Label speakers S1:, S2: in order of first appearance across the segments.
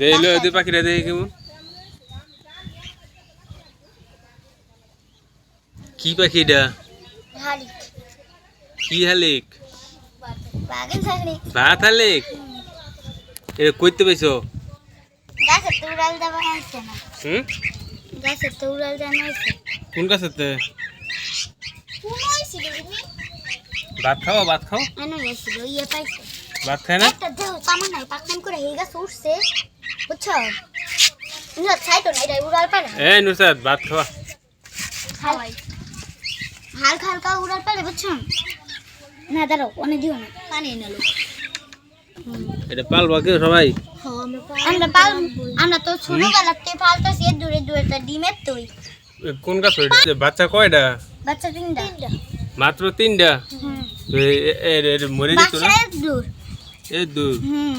S1: দেখল ওদের পাখিরা দেখে কেমন কি পাখিটা কি হালিক ভাত হালিক এটা কইতে
S2: হয়েছে
S1: কোন গাছেতে ভাত খাও ভাত খাও ভাত খায় না
S2: বুঝছ? না না এটা উড়াল পারে
S1: নুসাদ ভাত খাওয়া।
S2: খাওয়াই। হালকা হালকা উড়াল পারে বুঝছ? না দাঁড়াও অনেক দিও না। পানি এনে লো
S1: এটা পালবা কেউ সবাই?
S2: আমরা পাল আমরা তো ছোটবেলাতে পালতেছি এর দূরে দূরে তা ডিমের তুই
S1: কোন গাছ হইছে বাচ্চা কয়টা
S2: বাচ্চা তিনটা।
S1: মাত্র তিনটা? মরে যেত না?
S2: বাসায় দূর। হুম।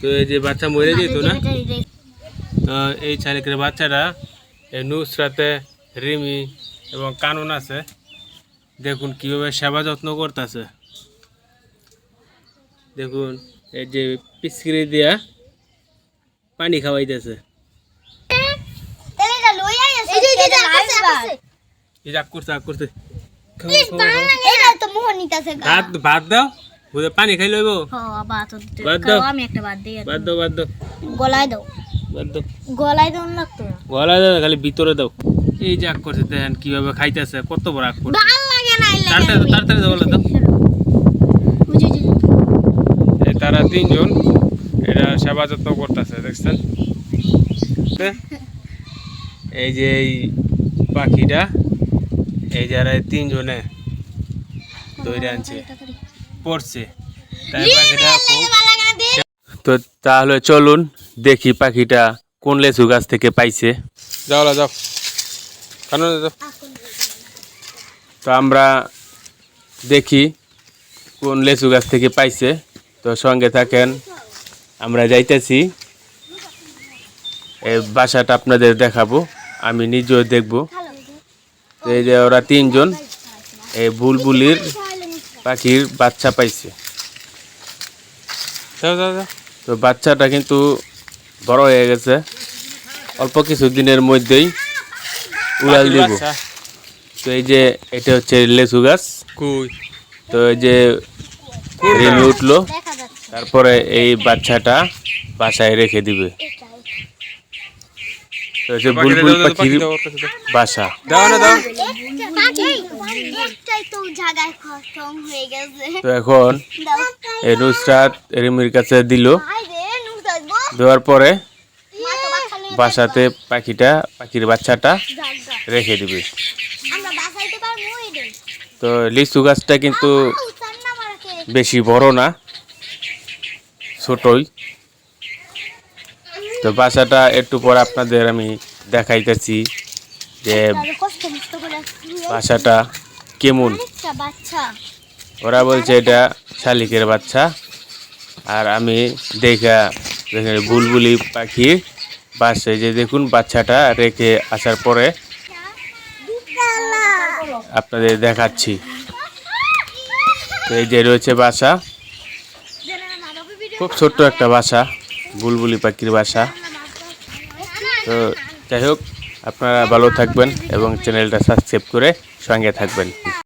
S1: তো এই যে বাচ্চা মরে যেত না? এই শালিকের বাচ্চারা এই নুসরাতে রিমি এবং কানুন আছে। দেখুন কীভাবে সেবা যত্ন করতেছে। দেখুন এই যে পিচকিরি দিয়া পানি খাওয়াইতেছে। ভাত দাও। বুঝে পানি খাই লইব
S2: হ্যাঁ
S1: বাদ দাও।
S2: আমি একটা বাদ দিই
S1: বাদ দাও বাদ দাও।
S2: গলায় দাও।
S1: বাদ দাও।
S2: গলায় দাও লাগতো না।
S1: গলা দাও খালি ভিতরে দাও। এই যে আগ করছে দেখেন কীভাবে খাইতেছে কত বড় আগ করছে।
S2: ভালো লাগে না
S1: তাড়াতাড়ি দাও, তাড়াতাড়ি দাও তারা তিনজন এটা সেবা যত্ন করতেছে দেখছেন? এই যে এই পাখিটা এই যারা এই তিনজনে দৌড়ে আনছে। পড়ছে। তাই পাখিটা তো তাহলে চলুন দেখি পাখিটা কোন লেচু গাছ থেকে পাইছে। যাও যাও। কেন যাও। তো আমরা দেখি কোন লেচু গাছ থেকে পাইছে। তো সঙ্গে থাকেন আমরা যাইতেছি। এই বাসাটা আপনাদের দেখাবো আমি নিজেও দেখব। এই যে ওরা তিনজন এই বুলবুলির পাখির বাচ্চা পাইছে। তো বাচ্চাটা কিন্তু বড় হয়ে গেছে। অল্প কিছু দিনের মধ্যেই উড়াল দিব। তো এই যে এটা হচ্ছে লেচু গাছ। তো এই যে রেমে উঠল। তারপরে এই বাচ্চাটা বাসায় রেখে দিবে। তো হচ্ছে বুলবুল পাখির বাসা।
S2: খতম হয়ে গেছে
S1: তো এখন এই নুসরাত রিমির কাছে দিল। দেওয়ার পরে বাসাতে পাখিটা পাখির বাচ্চাটা রেখে দিবে। তো লিচু গাছটা কিন্তু বেশি বড় না ছোটই। তো বাসাটা একটু পর আপনাদের আমি দেখাইতেছি যে বাসাটা কেমন? ওরা বলছে এটা শালিকের বাচ্চা। আর আমি দেখা বুলবুলি পাখির বাসে যে দেখুন বাচ্চাটা রেখে আসার পরে আপনাদের দেখাচ্ছি। তো এই যে রয়েছে বাসা। খুব ছোট্ট একটা বাসা বুলবুলি পাখির বাসা। তো যাই হোক আপনারা ভালো থাকবেন এবং চ্যানেলটা সাবস্ক্রাইব করে সঙ্গে থাকবেন।